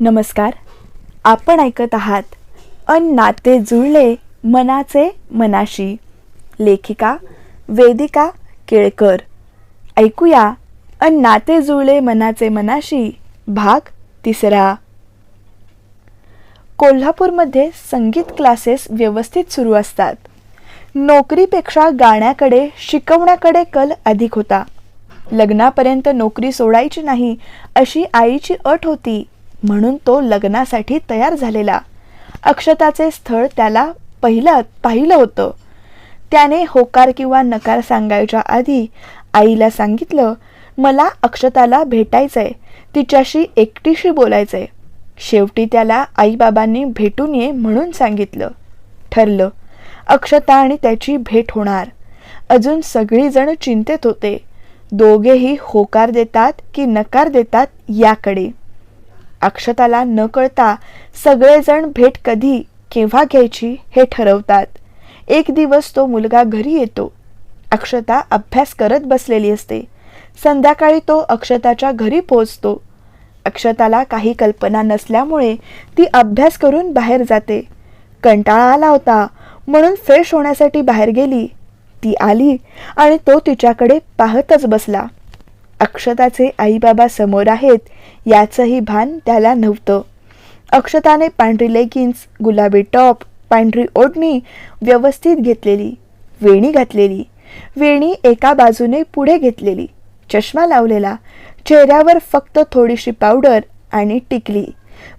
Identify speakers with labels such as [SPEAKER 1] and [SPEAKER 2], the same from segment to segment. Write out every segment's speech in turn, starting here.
[SPEAKER 1] नमस्कार. आपण ऐकत आहात अन नाते जुळले मनाचे मनाशी. लेखिका वेदिका केळकर. ऐकूया अन नाते जुळले मनाचे मनाशी भाग तिसरा. कोल्हापूरमध्ये संगीत क्लासेस व्यवस्थित सुरू असतात. नोकरीपेक्षा गाण्याकडे शिकवण्याकडे कल अधिक होता. लग्नापर्यंत नोकरी सोडायची नाही अशी आईची अट होती. म्हणून तो लग्नासाठी तयार झालेला. अक्षताचे स्थळ त्याला पहिलं पाहिलं होतं. त्याने होकार किंवा नकार सांगायच्या आधी आईला सांगितलं मला अक्षताला भेटायचंय तिच्याशी एकटीशी बोलायचंय. शेवटी त्याला आईबाबांनी भेटून ये म्हणून सांगितलं. ठरलं. अक्षता आणि त्याची भेट होणार. अजून सगळीजण चिंतेत होते. दोघेही होकार देतात की नकार देतात याकडे. अक्षताला न कळता सगळेजण भेट कधी केव्हा घ्यायची हे ठरवतात. एक दिवस तो मुलगा घरी येतो. अक्षता अभ्यास करत बसलेली असते. संध्याकाळी तो अक्षताच्या घरी पोहोचतो. अक्षताला काही कल्पना नसल्यामुळे ती अभ्यास करून बाहेर जाते. कंटाळा आला होता. म्हणून फ्रेश होण्यासाठी बाहेर गेली. ती आली आणि तो तिच्याकडे पाहतच बसला. अक्षताचे आईबाबा समोर आहेत याचंही भान त्याला नव्हतं. अक्षताने पांढरी लेगिन्स गुलाबी टॉप पांढरी ओढणी व्यवस्थित घेतलेली वेणी घातलेली. वेणी एका बाजूने पुढे घेतलेली. चष्मा लावलेला. चेहऱ्यावर फक्त थोडीशी पावडर आणि टिकली.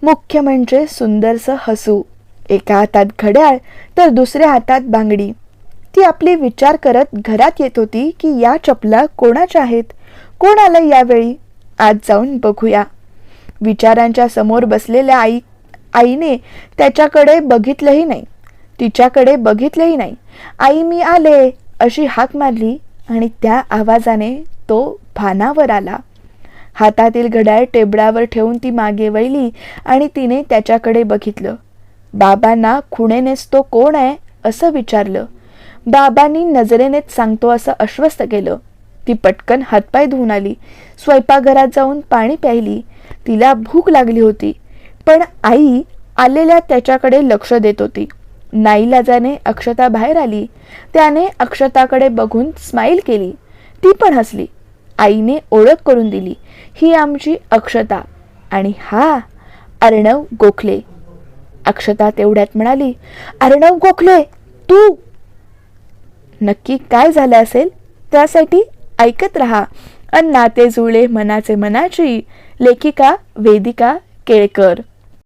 [SPEAKER 1] मुख्य म्हणजे सुंदरसं हसू. एका हातात घड्याळ तर दुसऱ्या हातात बांगडी. ती आपली विचार करत घरात येत होती की या चपला कोणाच्या आहेत? कोण आलं यावेळी आज जाऊन बघूया? विचारांच्या समोर बसलेल्या आई आईने त्याच्याकडे बघितलंही नाही. तिच्याकडे बघितलंही नाही. आई मी आले! अशी हाक मारली आणि त्या आवाजाने तो भानावर आला. हातातील घड्याळ टेबलावर ठेवून ती मागे वळली आणि तिने त्याच्याकडे बघितलं. बाबांना खुणेनेच तो कोण आहे? असं विचारलं. बाबांनी नजरेनेच सांगतो असं आश्वस्त केलं. ती पटकन हातपाय धुवून आली. स्वयंपाकघरात जाऊन पाणी प्यायली. तिला भूक लागली होती. पण आई आलेल्या त्याच्याकडे लक्ष देत होती. नाईलाजाने अक्षता बाहेर आली त्याने अक्षताकडे बघून स्माईल केली. ती पण हसली. आईने ओळख करून दिली. ही आमची अक्षता. आणि हा अर्णव गोखले. अक्षता तेवढ्यात म्हणाली अर्णव गोखले तू नक्की काय झालं असेल? त्यासाठी ऐकत रहा. अन नाते जुळे मनाचे मनाची. लेखिका वेदिका केळकर.